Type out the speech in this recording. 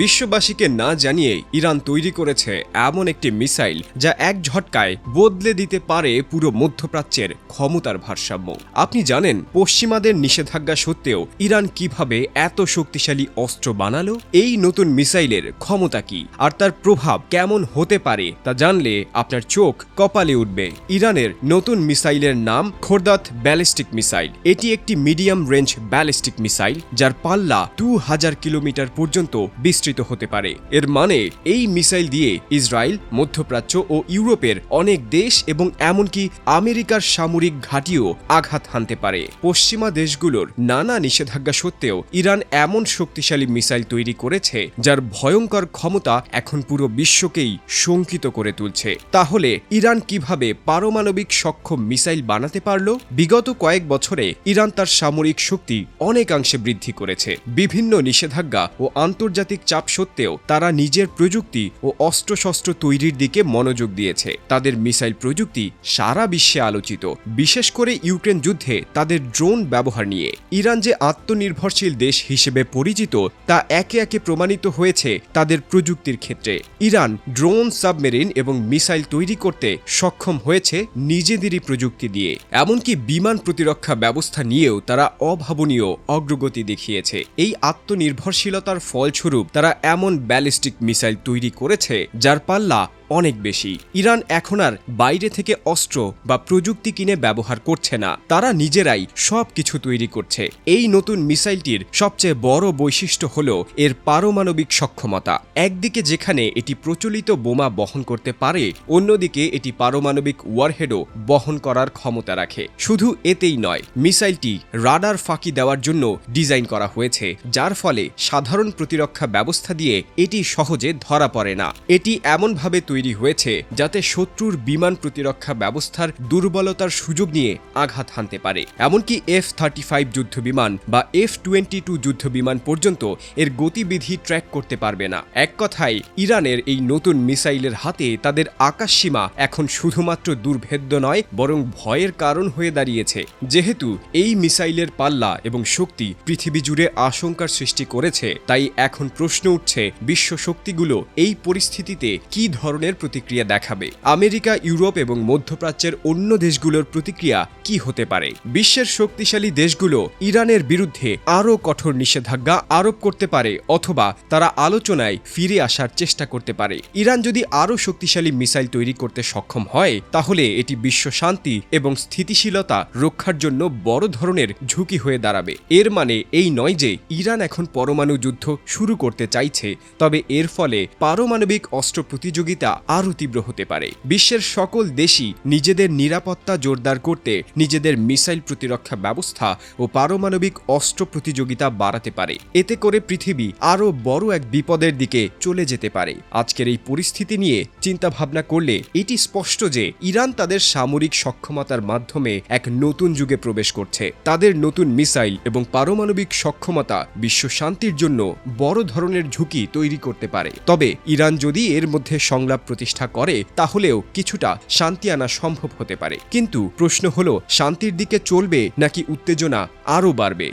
বিশ্ববাসীকে না জানিয়ে ইরান তৈরি করেছে এমন একটি মিসাইল যা এক ঝটকায় বদলে দিতে পারে পুরো মধ্যপ্রাচ্যের ক্ষমতার ভারসাম্য। আপনি জানেন, পশ্চিমাদের নিষেধাজ্ঞা সত্ত্বেও ইরান কীভাবে এত শক্তিশালী অস্ত্র বানালো? এই নতুন মিসাইলের ক্ষমতা কি? আর তার প্রভাব কেমন হতে পারে তা জানলে আপনার চোখ কপালে উঠবে। ইরানের নতুন মিসাইলের নাম খোরদাত ব্যালিস্টিক মিসাইল। এটি একটি মিডিয়াম রেঞ্জ ব্যালিস্টিক মিসাইল, যার পাল্লা দু হাজার কিলোমিটার পর্যন্ত বিস্তৃত। হতে পারে। এর মানে এই মিসাইল দিয়ে ইসরায়েল, মধ্যপ্রাচ্য ও ইউরোপের অনেক দেশ এবং এমনকি আমেরিকার সামরিক ঘাঁটিও আঘাত হানতে পারে। পশ্চিমা দেশগুলোর নানা নিষেধাজ্ঞা সত্ত্বেও ইরান এমন শক্তিশালী মিসাইল তৈরি করেছে, যার ভয়ঙ্কর ক্ষমতা এখন পুরো বিশ্বকেই শঙ্কিত করে তুলছে। তাহলে ইরান কীভাবে পারমাণবিক সক্ষম মিসাইল বানাতে পারল? বিগত কয়েক বছরে ইরান তার সামরিক শক্তি অনেকাংশে বৃদ্ধি করেছে। বিভিন্ন নিষেধাজ্ঞা ও আন্তর্জাতিক চাপ সত্ত্বেও তারা নিজের প্রযুক্তি ও অস্ত্রশস্ত্র তৈরির দিকে মনোযোগ দিয়েছে। তাদের মিসাইল প্রযুক্তি সারা বিশ্বে আলোচিত। বিশেষ করে ইউক্রেন যুদ্ধে তাদের ড্রোন ব্যবহার নিয়ে। ইরান যে আত্মনির্ভরশীল দেশ হিসেবে পরিচিত, তা একে একে প্রমাণিত হয়েছে তাদের প্রযুক্তির ক্ষেত্রে। ইরান ড্রোন, সাবমেরিন এবং মিসাইল তৈরি করতে সক্ষম হয়েছে নিজেদেরই প্রযুক্তি দিয়ে। এমনকি বিমান প্রতিরক্ষা ব্যবস্থা নিয়েও তারা অভাবনীয় অগ্রগতি দেখিয়েছে। এই আত্মনির্ভরশীলতার ফলস্বরূপ তারা এমন ব্যালিস্টিক মিসাইল তৈরি করেছে যার পাল্লা অনেক বেশি। ইরান এখন আর বাইরে থেকে অস্ত্র বা প্রযুক্তি কিনে ব্যবহার করছে না। তারা নিজেরাই সব কিছু তৈরি করছে। এই নতুন মিসাইলটির সবচেয়ে বড় বৈশিষ্ট্য হল এর পারমাণবিক সক্ষমতা। একদিকে যেখানে এটি প্রচলিত বোমা বহন করতে পারে, অন্যদিকে এটি পারমাণবিক ওয়ারহেডও বহন করার ক্ষমতা রাখে। শুধু এতেই নয়, মিসাইলটি রাডার ফাঁকি দেওয়ার জন্য ডিজাইন করা হয়েছে, যার ফলে সাধারণ প্রতিরক্ষা ব্যবস্থা দিয়ে এটি সহজে ধরা পড়ে না। এটি এমনভাবে তৈরি হয়েছে যাতে শত্রুর বিমান প্রতিরক্ষা ব্যবস্থার দুর্বলতার সুযোগ নিয়ে আঘাত হানতে পারে। এমনকি এফ থার্টি ফাইভ যুদ্ধ বিমান বা এফ টোয়েন্টি টু যুদ্ধবিমান পর্যন্ত এর গতিবিধি ট্র্যাক করতে পারবে না। এক কথায়, ইরানের এই নতুন মিসাইলের হাতে তাদের আকাশসীমা এখন শুধুমাত্র দুর্ভেদ্য নয়, বরং ভয়ের কারণ হয়ে দাঁড়িয়েছে। যেহেতু এই মিসাইলের পাল্লা এবং শক্তি পৃথিবী জুড়ে আশঙ্কার সৃষ্টি করেছে, তাই এখন প্রশ্ন উঠছে, বিশ্ব শক্তিগুলো এই পরিস্থিতিতে কি ধরনের প্রতিক্রিয়া দেখাবে। আমেরিকা, ইউরোপ এবং মধ্যপ্রাচ্যের অন্য দেশগুলোর প্রতিক্রিয়া কি হতে পারে? বিশ্বের শক্তিশালী দেশগুলো ইরানের বিরুদ্ধে আরও কঠোর নিষেধাজ্ঞা আরোপ করতে পারে অথবা তারা আলোচনায় ফিরে আসার চেষ্টা করতে পারে। ইরান যদি আরও শক্তিশালী মিসাইল তৈরি করতে সক্ষম হয়, তাহলে এটি বিশ্ব শান্তি এবং স্থিতিশীলতা রক্ষার জন্য বড় ধরনের ঝুঁকি হয়ে দাঁড়াবে। এর মানে এই নয় যে ইরান এখন পরমাণু যুদ্ধ শুরু করতে চাইছে, তবে এর ফলে পারমাণবিক অস্ত্র প্রতিযোগিতা আরও তীব্র হতে পারে। বিশ্বের সকল দেশই নিজেদের নিরাপত্তা জোরদার করতে নিজেদের মিসাইল প্রতিরক্ষা ব্যবস্থা ও পারমাণবিক অস্ত্র প্রতিযোগিতা বাড়াতে পারে। এতে করে পৃথিবী আরও বড় এক বিপদের দিকে চলে যেতে পারে। আজকের এই পরিস্থিতি নিয়ে চিন্তা ভাবনা করলে এটি স্পষ্ট যে ইরান তাদের সামরিক সক্ষমতার মাধ্যমে এক নতুন যুগে প্রবেশ করছে। তাদের নতুন মিসাইল এবং পারমাণবিক সক্ষমতা বিশ্ব শান্তির জন্য বড় ধরনের ঝুঁকি তৈরি করতে পারে। তবে ইরান যদি এর মধ্যে সংলাপ প্রতিষ্ঠা করে, তাহলেও কিছুটা শান্তি আনা সম্ভব হতে পারে। কিন্তু প্রশ্ন হলো, শান্তির দিকে চলবে নাকি উত্তেজনা আরও বাড়বে?